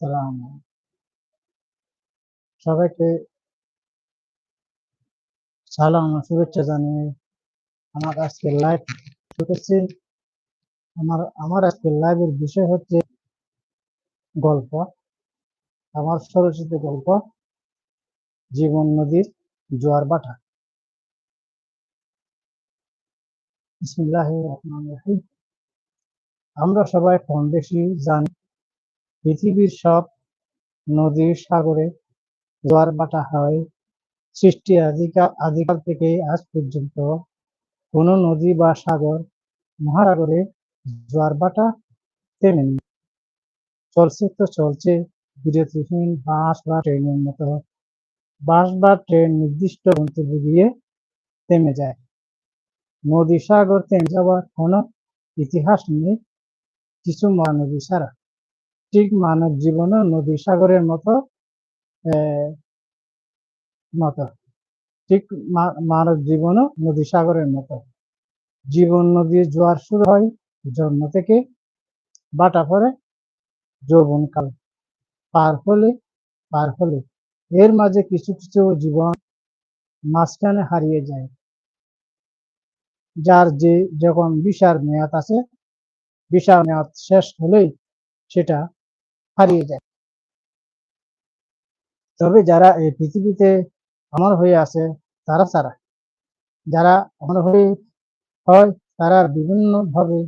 সালাম সবাইকে সালাম শুভেচ্ছা জানিয়ে আমার আজকের লাইভ করছি আমার আমার আজকের লাইভের বিষয় হচ্ছে গল্প। আমার সরস্বতী গল্প, জীবন নদীর জোয়ার বাটা। আমরা সবাই কম বেশি জানি, পৃথিবীর সব নদী সাগরে জোয়ার বাটা হয়, সৃষ্টি আদিকাল আদিকাল থেকে আজ পর্যন্ত কোনো নদী বা সাগর মহাসাগরে জোয়ার বাটা থেমেনি। চলছে তো চলছে, বিরতিহীন বাস বা ট্রেনের মতো। বাস বা ট্রেন নির্দিষ্ট গন্তব্যে গিয়ে থেমে যায়। নদী সাগর থেমে যাওয়ার কোনো ইতিহাস নেই কিছু মহানদী ছাড়া ঠিক মানব জীবনও নদী সাগরের মতো মতো। ঠিক মানব জীবনও নদী সাগরের মতো। জীবন নদীর জোয়ার শুরু হয় জন্ম থেকে বাটা পরে যৌবনকাল পার হলে পার হলে। এর মাঝে কিছু কিছু জীবন মাঝখানে হারিয়ে যায়। যার যে, যখন বিশার মেয়াদ আছে বিশার মেয়াদ শেষ হলেই সেটা হারিয়ে যায়। তবে যারা এই পৃথিবীতে আমার হয়ে আছে, তারা ছাড়া। যারা আমার হয়ে হয়, তারা বিভিন্নভাবে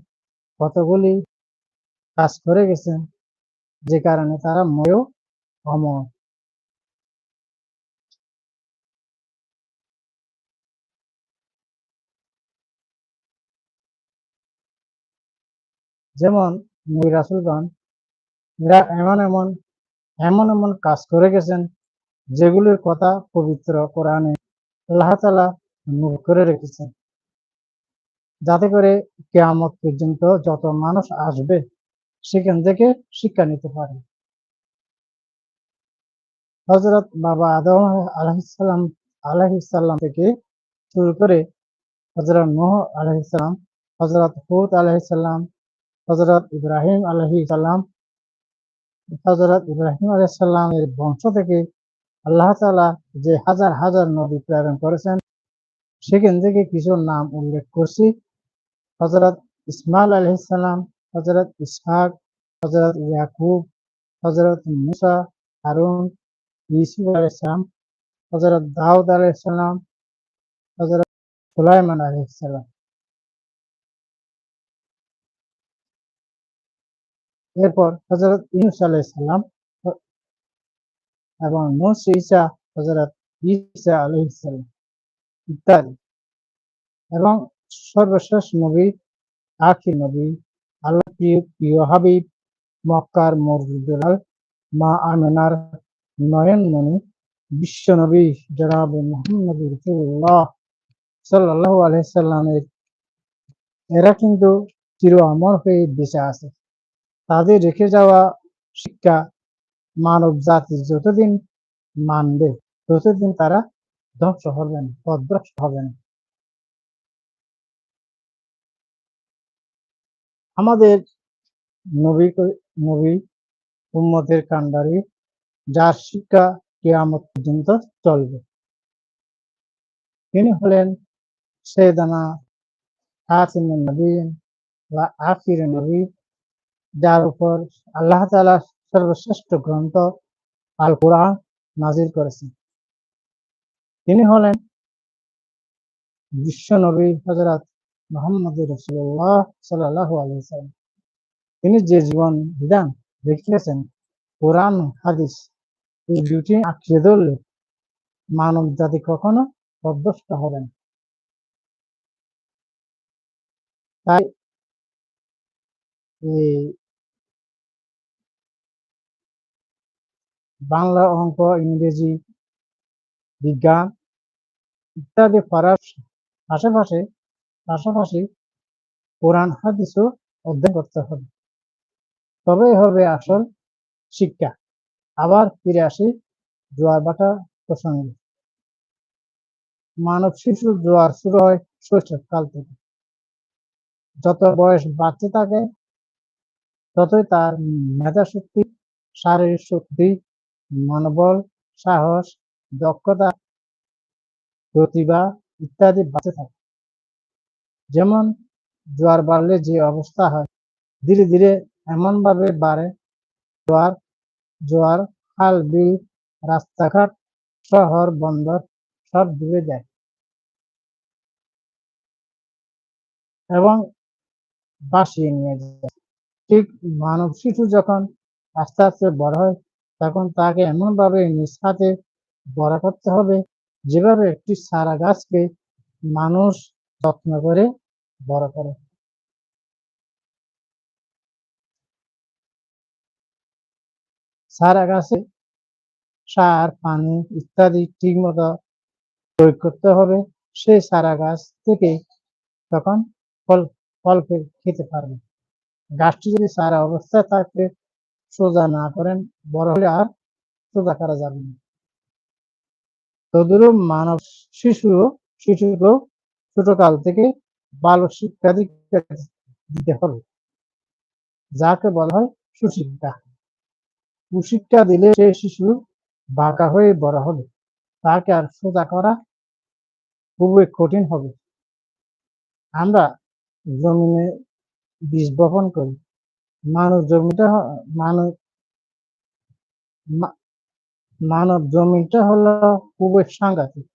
কতগুলি কাজ করে গেছেন, যে কারণে তারা মরেও অমর। যেমন নবী রাসুলগণ, এরা এমন এমন এমন এমন কাজ করে গেছেন, যেগুলির কথা পবিত্র কোরআনে আল্লাহ তালা মুখ করে রেখেছেন। যাতে করে কেয়ামত পর্যন্ত যত মানুষ আসবে, সেখান থেকে শিক্ষা নিতে পারে। হজরত বাবা আদম আলহিসাল্লাম আলহিসাল্লাম থেকে শুরু করে হজরত নোহ আলহিসাল্লাম হজরত হুদ আলহিসাল্লাম হজরত ইব্রাহিম আলহি সাল্লাম হজরত ইব্রাহিম আলাইসাল্লামের বংশ থেকে আল্লাহ তালা যে হাজার হাজার নবী প্রেরণ করেছেন, সেখান থেকে কিছু নাম উল্লেখ করছি। হজরত ইসমাইল আলহিসাল্লাম হজরত ইসহাক হজরত ইয়াকুব হজরত মুসা, হারুন ইসুফ আলাইসালাম হজরত দাউদ আলাইসাল্লাম হজরত সুলাইমান আলাইসাল্লাম এরপর হজরত ইউনুস আলাইসাল্লাম এবং মুস ইসা হজরত ইসা আলহিসাল্লাম ইত্যাদি। এবং সর্বশেষ নবী, আখির নবী আল্লাহ প্রিয় প্রিয় হাবিব, মক্কার মরদুলাল মা আমেনার নয়নমণি বিশ্ব নবী জনাব মোহাম্মদ রসুল্লাহ সাল্লাহ আলহিসাল্লামের এরা কিন্তু চির আমর হয়ে বেঁচে আছে। তাদের রেখে যাওয়া শিক্ষা মানব জাতি যতদিন মানবে, ততদিন তারা ধ্বংস হবেন পদভ্রষ্ট হবেন আমাদের নবী নবী উম্মতের কান্ডারি যার শিক্ষা কেয়ামত পর্যন্ত চলবে। তিনি হলেন সেদানা হাসিমুল নবীন বা আখির নবী। যার উপর আল্লাহ তালা সর্বশ্রেষ্ঠ গ্রন্থ আল কোরআন নাজির করেছেন। তিনি হলেন বিশ্ব নবী হজরত মোহাম্মদ রসুল্লাহ সাল্লাহ আলহিসাম তিনি যে জীবন বিধান দেখিয়েছেন, কোরআন হাদিস, এই দুটি আঁকিয়ে ধরলে মানব জাতি কখনো অভ্যস্ত হবেন তাই বাংলা অঙ্ক, ইংরেজি, বিজ্ঞান ইত্যাদি পড়ার পাশাপাশি পাশাপাশি কোরআন হাদিসও অধ্যয়ন করতে হবে। তবেই হবে আসল শিক্ষা। আবার ফিরে আসি জোয়ার বাটা প্রসঙ্গে। মানব শিশুর জোয়ার শুরু হয় শৈশব কাল থেকে। যত বয়স বাড়তে থাকে, ততই তার মেধা শক্তি শারীরিক শক্তি মনোবল, সাহস, দক্ষতা, প্রতিভা ইত্যাদি বাড়তে থাকে। যেমন জোয়ার বাড়লে যে অবস্থা হয়, ধীরে ধীরে এমন ভাবে বাড়ে, জোয়ার জোয়ার, খাল, বিল, রাস্তাঘাট, শহর, বন্দর, সব ডুবে যায়। এবং বাসিয়ে নিয়ে যায়। ঠিক মানব শিশু যখন আস্তে আস্তে বড় হয় তখন তাকে এমন ভাবে নিজ বড় করতে হবে যেভাবে একটি সারা গাছকে মানুষ যত্ন করে বড় করে। সারা গাছে সার, পানি ইত্যাদি ঠিক মতো প্রয়োগ করতে হবে। সেই সারা গাছ থেকে তখন ফল ফল খেতে পারবে। গাছটি যদি সারা অবস্থায় থাকে সোজা না করেন, বড় হলে আর সোজা করা যাবে না। তদুরূপ মানব শিশু শিশুকেও ছোটকাল থেকে ভালো শিক্ষা দিতে হবে। যাকে বলা হয় সুশিক্ষা। কুশিক্ষা দিলে সে শিশু বাঁকা হয়ে বড় হবে। তাকে আর সোজা করা খুবই কঠিন হবে। আমরা জমিনে বীজ বপন করি। মানব জমিটা মানব মানব জমিটা হলো খুবই সাংঘাতিক।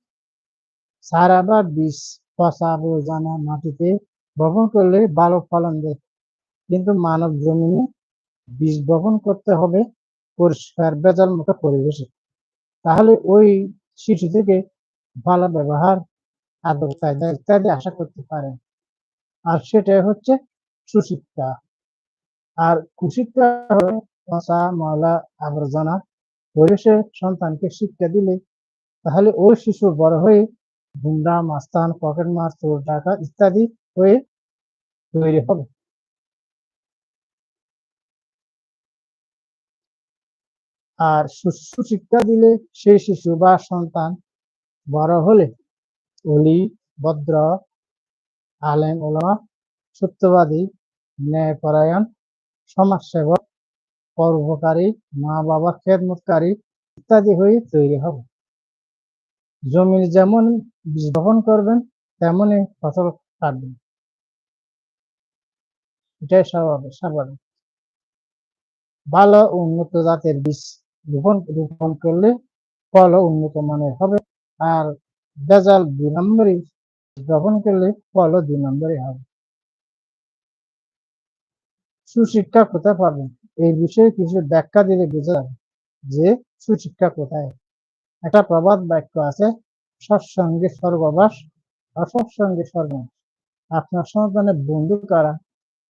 সারা বা বীজ পচা জানা মাটিতে বপন করলে ভালো ফলন দেয়। কিন্তু মানব জমিনে বীজ বপন করতে হবে পরিষ্কার, বেজাল মুখে পরিবেশে। তাহলে ওই শিশু থেকে ভালো ব্যবহার আদর চাহিদা ইত্যাদি আশা করতে পারে। আর সেটাই হচ্ছে সুশিক্ষা আর কুশিক্ষা ময়লা, আবর্জনা। পরিবেশে সন্তানকে শিক্ষা দিলে তাহলে ওই শিশু বড় হয়ে গুন্ডা মাস্তান, পকেট মার, চোর টাকা ইত্যাদি হয়ে তৈরি হবে। আর সুশিক্ষা দিলে সেই শিশু বা সন্তান বড় হলে অলি, ভদ্র, আলেম, ওলামা, সত্যবাদী, ন্যায়পরায়ণ সমাজসেবক পরোপকারী মা বাবার খেদমতকারী ইত্যাদি হয়ে তৈরি হবে। জমি যেমন বীজ বপন করবেন, তেমনই ফসল কাটবেন। এটাই স্বাভাবিক স্বাভাবিক ভালো উন্নত জাতের বীজ রোপণ রোপণ করলে ফলও উন্নত মানের হবে আর বেজাল দুই নম্বরই রোপণ করলে ফলও দুই নম্বরই হবে। সুশিক্ষা কোথায় পাবেন এই বিষয়ে কিছু ব্যাখ্যা দিলে বোঝা যাবে যে সুশিক্ষা কোথায়। একটা প্রবাদ বাক্য আছে সৎসঙ্গে স্বর্গবাস অসৎসঙ্গে স্বর্গবাস। আপনার সন্তানের বন্ধু কারা?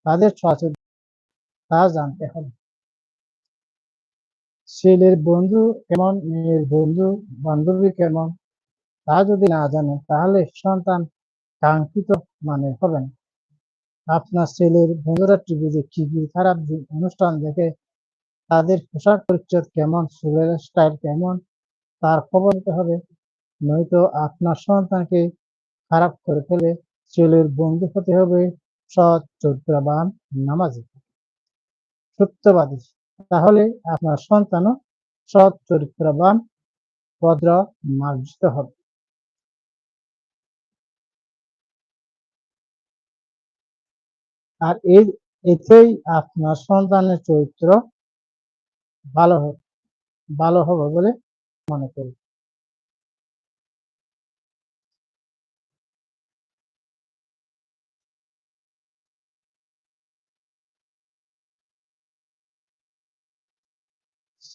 তাদের সচেতন তা জানতে হবে। ছেলের বন্ধু কেমন, মেয়ের বন্ধু, বান্ধবী কেমন? তা যদি না জানে, তাহলে সন্তান কাঙ্ক্ষিত মানে হবে না। আপনার ছেলের বন্ধুরা টিভিতে কি কি খারাপ অনুষ্ঠান দেখে তাদের পোশাক পরিচ্ছদ কেমন, চুলের স্টাইল কেমন, তার খবর নিতে হবে। নয়তো আপনার সন্তানকে খারাপ করে ফেলে ছেলের বন্ধু হতে হবে সৎ, চরিত্রবান, নামাজি। সত্যবাদী। তাহলে আপনার সন্তানও সৎ, চরিত্রবান, ভদ্র, মার্জিত হবে। আর এই, এতেই আপনার সন্তানের চরিত্র ভালো হবে ভালো হবে বলে মনে করি।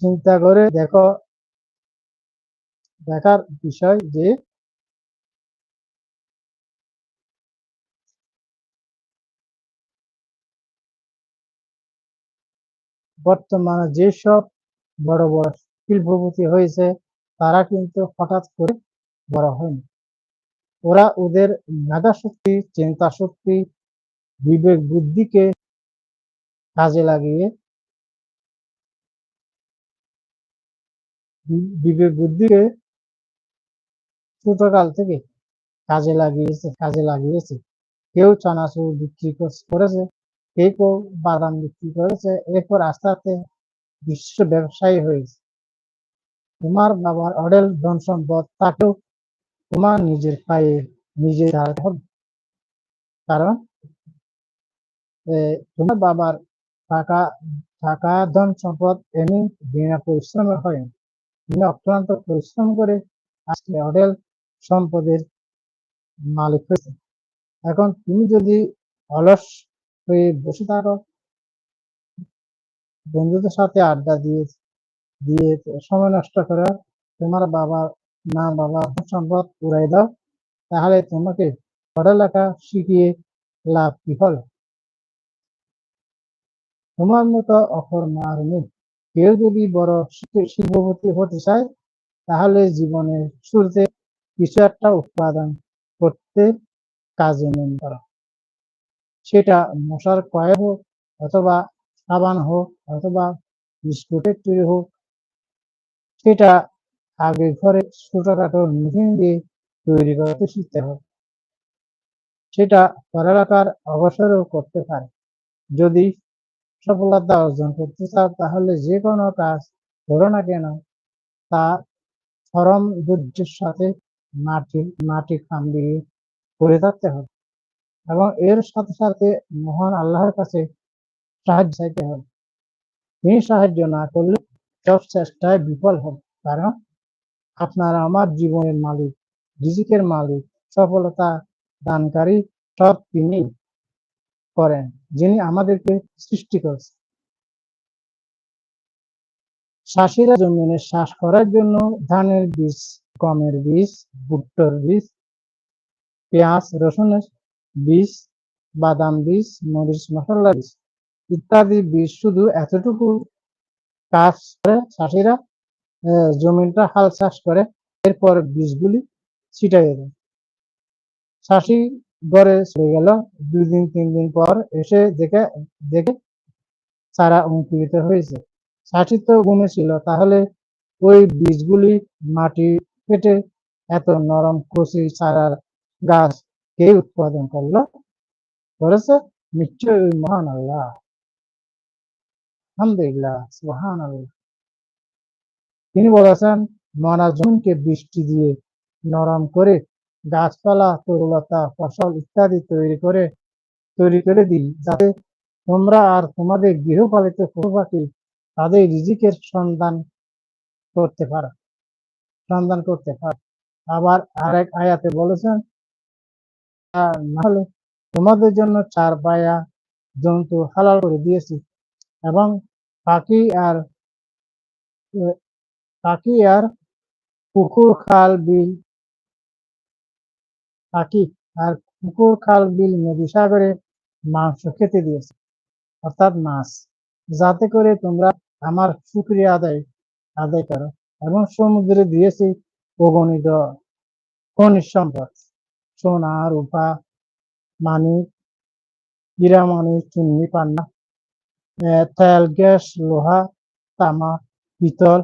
চিন্তা করে দেখো, দেখার বিষয় যে বর্তমানে যেসব বড় বড় শিল্পপতি হয়েছে, তারা কিন্তু হঠাৎ করে বড় হয়নি। ওরা ওদের মেধা শক্তি চিন্তা শক্তি বিবেক বুদ্ধিকে কাজে লাগিয়ে বিবেক বুদ্ধিকে ছোটকাল থেকে কাজে লাগিয়েছে কাজে লাগিয়েছে। কেউ চানাচুর বিক্রি করেছে। কেউ বাদাম বিক্রি করেছে। এরপর আস্তে আস্তে বিশ্ব ব্যবসায়ী হয়েছে। তোমার বাবার অডেল ধন সম্পদ তাকেও তোমার নিজের পায়ে নিজে দাঁড়াতে হবে কারণ তোমার বাবার টাকা টাকা ধন সম্পদ এমনি বিনা পরিশ্রমে হয় তিনি অক্লান্ত পরিশ্রম করে আজকে অডেল সম্পদের মালিক হয়েছে। এখন তুমি যদি অলস হয়ে বসে থাকো। বন্ধুদের সাথে আড্ডা দিয়ে দিয়ে সময় নষ্ট করে তোমার বাবা না বাবা সম্পদ উড়াই দাও। তাহলে তোমাকে পড়ালেখা শিখিয়ে লাভ কি হলো তোমার মতো অফর আর নেই। কেউ যদি বড় শিল্পপতি হতে চায়, তাহলে জীবনের শুরুতে কিছু একটা উৎপাদন করতে কাজে নেন করা সেটা মশার কয়েক হোক অথবা সাবান হোক অথবা বিস্কুটের তৈরি হোক, সেটা আগে ঘরে ছোটখাটো মেশিন দিয়ে তৈরি করতে শিখতে হবে। সেটা পড়ালেখার অবসরও করতে পারে। যদি সফলতা অর্জন করতে চাও, তাহলে যে কোনো কাজ করো না কেন। তা চরম ধৈর্যের সাথে মাটি মাটি খাম দিয়ে করে থাকতে হবে। এবং এর সাথে সাথে মহান আল্লাহর কাছে সাহায্য চাইতে হবে। তিনি সাহায্য না করলে সব চেষ্টায় বিফল হবে। কারণ আপনার আমার জীবনের মালিক, রিজিকের মালিক, সফলতা দানকারী, সব তিনি করেন, যিনি আমাদেরকে সৃষ্টি করেছেন। চাষিরা জমিনে চাষ করার জন্য ধানের বীজ, গমের বীজ, ভুট্টোর বীজ, পেঁয়াজ, রসুনের বীজ, বাদাম বীজ, মরিচ, মশলা বীজ ইত্যাদি বীজ শুধু এতটুকু কাজ করে চাষিরা জমিটা হাল চাষ করে, এরপর বীজগুলি ছিটাই দেয়। চাষি ঘরে চলে গেল, দুই দিন, তিন দিন পর এসে দেখে দেখে চারা অঙ্কুরিত হয়েছে। চাষি তো ঘুমেছিল তাহলে ওই বীজগুলি মাটি কেটে এত নরম কচি চারার গাছ কে উৎপাদন করল করেছে নিশ্চয় মহান আল্লাহ আলহামদুলিল্লাহ সুহান আল্লাহ তিনি বলেছেন মনা জমিনকে বৃষ্টি দিয়ে নরম করে গাছপালা তরুলতা ফসল ইত্যাদি তৈরি করে তৈরি করে দিই যাতে তোমরা আর তোমাদের গৃহপালিত পশু পাখি তাদের রিজিকের সন্ধান করতে পারো সন্ধান করতে পারো আবার আরেক আয়াতে বলেছেন নাহলে তোমাদের জন্য চার পায়া জন্তু হালাল করে দিয়েছি। এবং পাখি আর পাখি আর পুকুর খাল, বিল, পাখি আর পুকুর খাল, বিল, নদী সাগরে মাংস খেতে দিয়েছে। অর্থাৎ মাছ। যাতে করে তোমরা আমার শুক্রিয়া আদায় আদায় করো। এবং সমুদ্রে দিয়েছি অগণিত খনিজ সম্পদ। সোনা, রূপা, মানিক, হীরা মানিক, চুন্নি, পান্না তেল, গ্যাস, লোহা, তামা, পিতল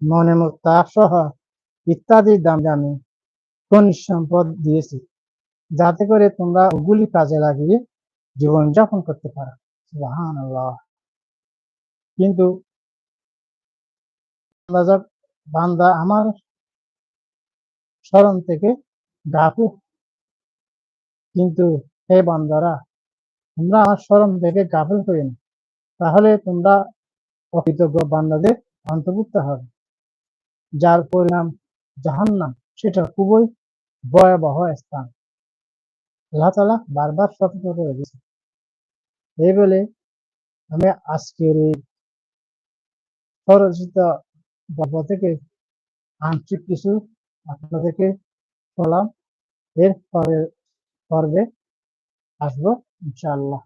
মনেমুক্তা সহ ইত্যাদি দাম দামি খনিজ সম্পদ দিয়েছি। যাতে করে তোমরা ওগুলি কাজে লাগিয়ে জীবনযাপন করতে পারো। কিন্তু বান্দা আমার স্মরণ থেকে গাফু কিন্তু হে বান্দারা, তোমরা আমার স্মরণ থেকে গাফিল হয়ে না। তাহলে তোমরা অকৃতজ্ঞ বান্দাদের অন্তর্ভুক্ত হবে। যার পরিণাম জাহান্নাম, সেটা খুবই ভয়াবহ স্থান। আল্লাহ তালা বারবার সতর্ক করে দিয়েছে এই বলে আমি আজকের এই স্বরচিত গল্প থেকে আংশিক কিছু আপনাদেরকে বললাম এর পরে পর্বে আসব ইনশাআল্লাহ।